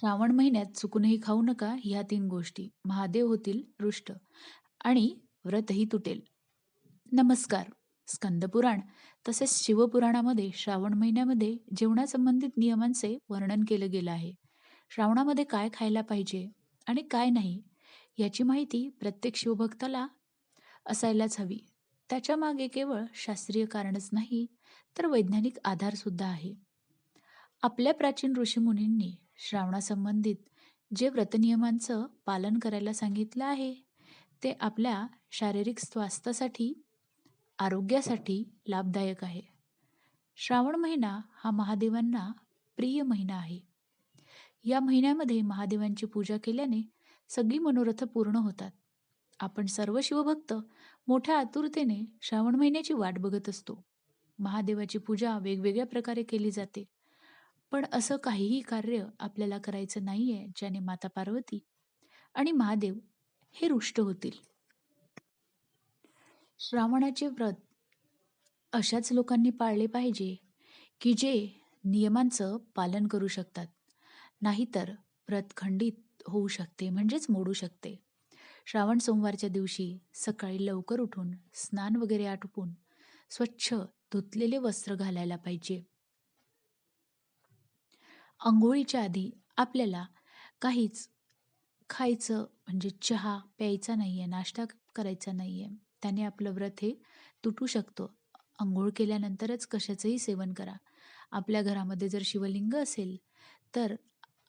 श्रावण महिन्यात चुकूनही खाऊ नका ह्या तीन गोष्टी. महादेव होतील रुष्ट आणि व्रतही तुटेल. नमस्कार. स्कंदपुराण तसेच शिवपुराणामध्ये श्रावण महिन्यामध्ये जेवणासंबंधित नियमांचे वर्णन केलं गेलं आहे. श्रावणामध्ये काय खायला पाहिजे आणि काय नाही याची माहिती प्रत्येक शिवभक्ताला असायलाच हवी. त्याच्यामागे केवळ शास्त्रीय कारणच नाही तर वैज्ञानिक आधारसुद्धा आहे. आपल्या प्राचीन ऋषीमुनींनी श्रावणासंबंधित जे व्रतनियमांचं पालन करायला सांगितलं आहे ते आपल्या शारीरिक स्वास्थ्यासाठी आरोग्यासाठी लाभदायक आहे. श्रावण महिना हा महादेवांना प्रिय महिना आहे. या महिन्यामध्ये महादेवांची पूजा केल्याने सगळी मनोरथ पूर्ण होतात. आपण सर्व शिवभक्त मोठ्या आतुरतेने श्रावण महिन्याची वाट बघत असतो. महादेवाची पूजा वेगवेगळ्या प्रकारे केली जाते. पण असं काहीही कार्य आपल्याला करायचं नाही आहे ज्याने माता पार्वती आणि महादेव हे रुष्ट होतील. श्रावणाचे व्रत अशाच लोकांनी पाळले पाहिजे की जे नियमांचं पालन करू शकतात. नाहीतर व्रत खंडित होऊ शकते म्हणजेच मोडू शकते. श्रावण सोमवारच्या दिवशी सकाळी लवकर उठून स्नान वगैरे आटोपून स्वच्छ धुतलेले वस्त्र घालायला पाहिजे. अंघोळीच्या आधी आपल्याला काहीच खायचं म्हणजे चहा प्यायचा नाही आहे नाश्ता करायचा नाही आहे त्याने आपलं व्रत हे तुटू शकतो. अंघोळ केल्यानंतरच कशाचंही सेवन करा. आपल्या घरामध्ये जर शिवलिंग असेल तर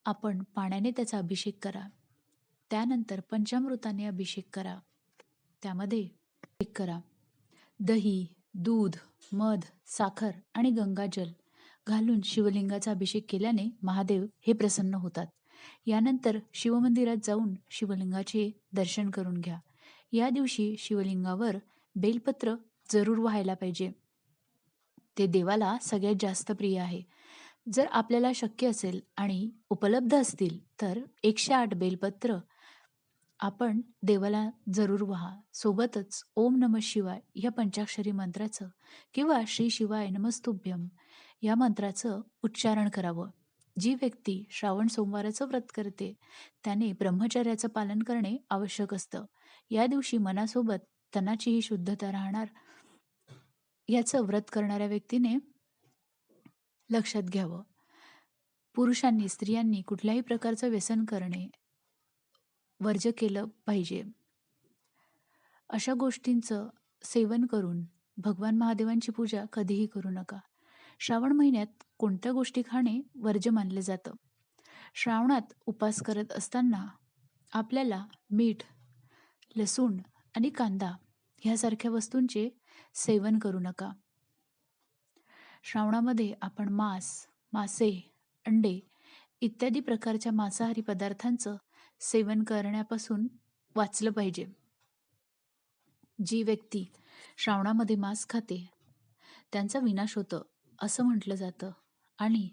आपण पाण्याने त्याचा अभिषेक करा. त्यानंतर पंचामृताने अभिषेक करा. त्यामध्ये करा. दही दूध मध साखर आणि गंगाजल घालून शिवलिंगाचा अभिषेक केल्याने महादेव हे प्रसन्न होतात. यानंतर शिवमंदिरात जाऊन शिवलिंगाचे दर्शन करून घ्या. या दिवशी शिवलिंगावर बेलपत्र जरूर व्हायला पाहिजे. ते देवाला सगळ्यात जास्त प्रिय आहे. जर आपल्याला शक्य असेल आणि उपलब्ध असतील तर एकशे आठ बेलपत्र आपण देवाला जरूर व्हा. सोबतच ओम नम शिवाय या पंचाक्षरी मंत्राचं किंवा श्री शिवाय नमस्तुभ्यम या मंत्राचं उच्चारण करावं. जी व्यक्ती श्रावण सोमवाराचं व्रत करते त्याने ब्रह्मचर्याचं पालन करणे आवश्यक असतं. या दिवशी मनासोबत तनाचीही शुद्धता राहणार याचं व्रत करणाऱ्या व्यक्तीने लक्षात घ्यावं. पुरुषांनी स्त्रियांनी कुठल्याही प्रकारचं व्यसन करणे वर्ज केलं पाहिजे. अशा गोष्टींचं सेवन करून भगवान महादेवांची पूजा कधीही करू नका. श्रावण महिन्यात कोणत्या गोष्टी खाणे वर्ज्य मानले जातं? श्रावणात उपास करत असताना आपल्याला मीठ लसूण आणि कांदा ह्यासारख्या वस्तूंचे सेवन करू नका. श्रावणामध्ये आपण मांस मासे अंडे इत्यादी प्रकारच्या मांसाहारी पदार्थांचं सेवन करण्यापासून वाचलं पाहिजे. जी व्यक्ती श्रावणामध्ये मांस खाते त्यांचा विनाश होतं असं म्हटलं जातं. आणि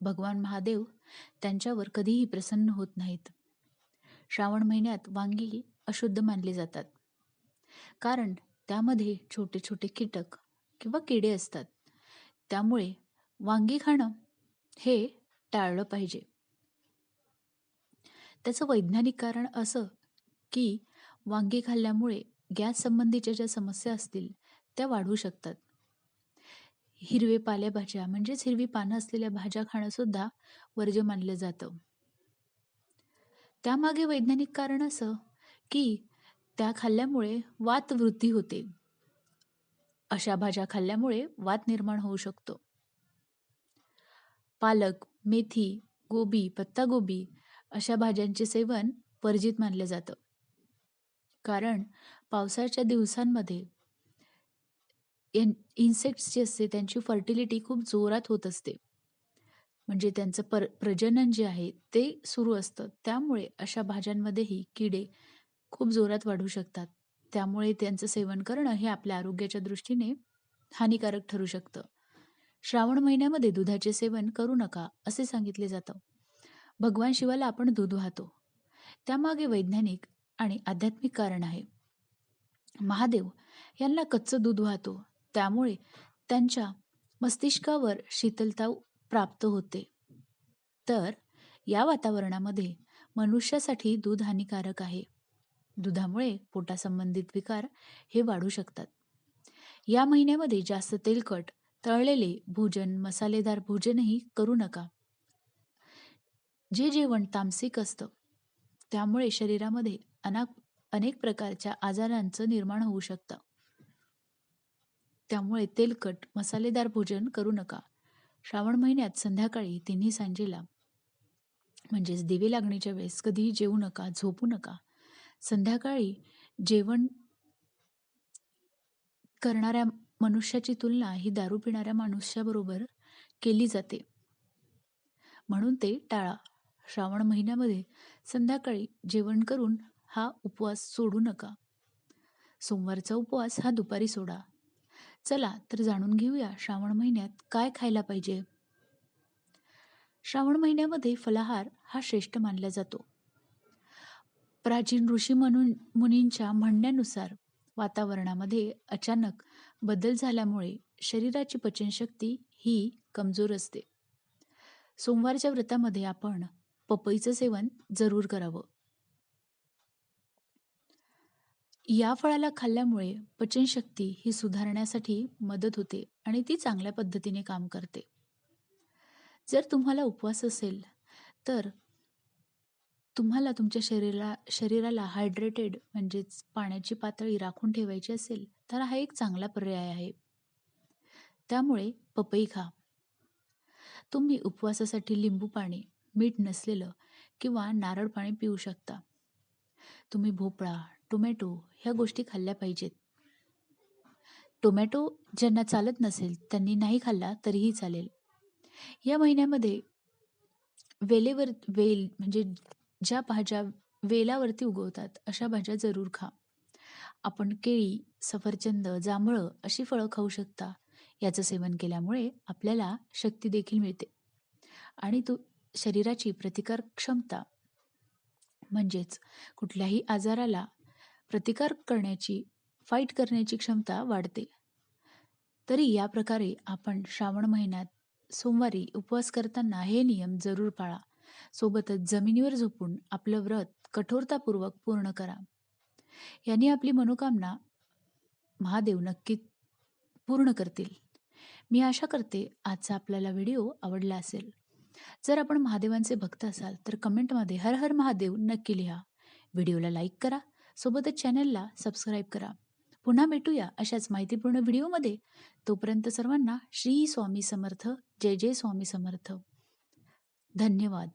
भगवान महादेव त्यांच्यावर कधीही प्रसन्न होत नाहीत. श्रावण महिन्यात वांगी अशुद्ध मानली जातात. कारण त्यामध्ये छोटे छोटे कीटक किंवा किडे असतात. त्यामुळे वांगी खाणं हे टाळलं पाहिजे. त्याचं वैज्ञानिक कारण असं की वांगी खाल्ल्यामुळे गॅस संबंधीच्या ज्या समस्या असतील त्या वाढू शकतात. हिरवे पालेभाज्या म्हणजेच हिरवी पानं असलेल्या भाज्या खाणं सुद्धा वर्ज्य मानलं जातं. त्यामागे वैज्ञानिक कारण असं की त्या खाल्ल्यामुळे वात वृद्धी होते. अशा भाज्या खाल्ल्यामुळे वात निर्माण होऊ शकतो. पालक मेथी गोबी पत्तागोबी अशा भाज्यांचे सेवन वर्जित मानलं जातं. कारण पावसाच्या दिवसांमध्ये इन्सेक्ट्स जे असते त्यांची फर्टिलिटी खूप जोरात होत असते. म्हणजे त्यांचं पर प्रजनन जे आहे ते सुरू असतं. त्यामुळे अशा भाज्यांमध्येही किडे खूप जोरात वाढू शकतात. त्यामुळे त्यांचं सेवन करणं हे आपल्या आरोग्याच्या दृष्टीने हानिकारक ठरू शकतं. श्रावण महिन्यामध्ये दुधाचे सेवन करू नका असे सांगितले जातं. भगवान शिवाला आपण दूध वाहतो. त्यामागे वैज्ञानिक आणि आध्यात्मिक कारण आहे. महादेव यांना कच्चं दूध वाहतो. त्यामुळे त्यांच्या मस्तिष्कावर शीतलता प्राप्त होते. तर या वातावरणामध्ये मनुष्यासाठी दूध हानिकारक आहे. दुधामुळे पोटासंबंधित विकार हे वाढू शकतात. या महिन्यामध्ये जास्त तेलकट तळलेले भोजन मसालेदार भोजनही करू नका. जे जेवण तामसिक असतं त्यामुळे शरीरामध्ये अना अनेक प्रकारच्या आजारांचं निर्माण होऊ शकतं. त्यामुळे तेलकट मसालेदार भोजन करू नका. श्रावण महिन्यात संध्याकाळी तिन्ही सांजेला म्हणजेच दिवे लागणीच्या वेळेस कधीही जेवू नका झोपू नका. संध्याकाळी जेवण करणाऱ्या मनुष्याची तुलना ही दारू पिणाऱ्या मनुष्याबरोबर केली जाते. म्हणून ते टाळा. श्रावण महिन्यामध्ये संध्याकाळी जेवण करून हा उपवास सोडू नका. सोमवारचा उपवास हा दुपारी सोडा. चला तर जाणून घेऊया श्रावण महिन्यात काय खायला पाहिजे. श्रावण महिन्यामध्ये फलाहार हा श्रेष्ठ मानला जातो. प्राचीन ऋषी म्हणून मुनींच्या म्हणण्यानुसार वातावरणामध्ये अचानक बदल झाल्यामुळे शरीराची पचनशक्ती ही कमजोर असते. सोमवारच्या व्रतामध्ये आपण पपईचं सेवन जरूर करावं. या फळाला खाल्ल्यामुळे पचनशक्ती ही सुधारण्यासाठी मदत होते आणि ती चांगल्या पद्धतीने काम करते. जर तुम्हाला उपवास असेल तर तुम्हाला तुमच्या शरीरा शरीराला हायड्रेटेड म्हणजेच पाण्याची पातळी राखून ठेवायची असेल तर हा एक चांगला पर्याय आहे. त्यामुळे पपई खा. तुम्ही उपवासासाठी लिंबू पाणी मीठ नसलेलं किंवा नारळ पाणी पिऊ शकता. तुम्ही भोपळा टोमॅटो ह्या गोष्टी खाल्ल्या पाहिजेत. टोमॅटो ज्यांना चालत नसेल त्यांनी नाही खाल्ला तरीही चालेल. या महिन्यामध्ये वेलेवर वेल म्हणजे ज्या भाज्या वेलावरती उगवतात अशा भाज्या जरूर खा. आपण केळी सफरचंद जांभळं अशी फळं खाऊ शकता. याचं सेवन केल्यामुळे आपल्याला शक्ती देखील मिळते. आणि तो शरीराची प्रतिकार क्षमता म्हणजेच कुठल्याही आजाराला प्रतिकार करण्याची फाईट करण्याची क्षमता वाढते. तरी या प्रकारे आपण श्रावण महिन्यात सोमवारी उपवास करताना हे नियम जरूर पाळा. सोबतच जमिनीवर झोपून आपलं व्रत कठोरतापूर्वक पूर्ण करा. याने आपली मनोकामना महादेव नक्की पूर्ण करतील. मी आशा करते आजचा आपल्याला व्हिडिओ आवडला असेल. जर आपण महादेवांचे भक्त असाल तर कमेंटमध्ये हर हर महादेव नक्की लिहा. व्हिडिओला लाईक करा सोबतच चॅनलला सबस्क्राईब करा. पुन्हा भेटूया अशाच माहितीपूर्ण व्हिडिओमध्ये. तोपर्यंत सर्वांना श्री स्वामी समर्थ जय जय स्वामी समर्थ. धन्यवाद.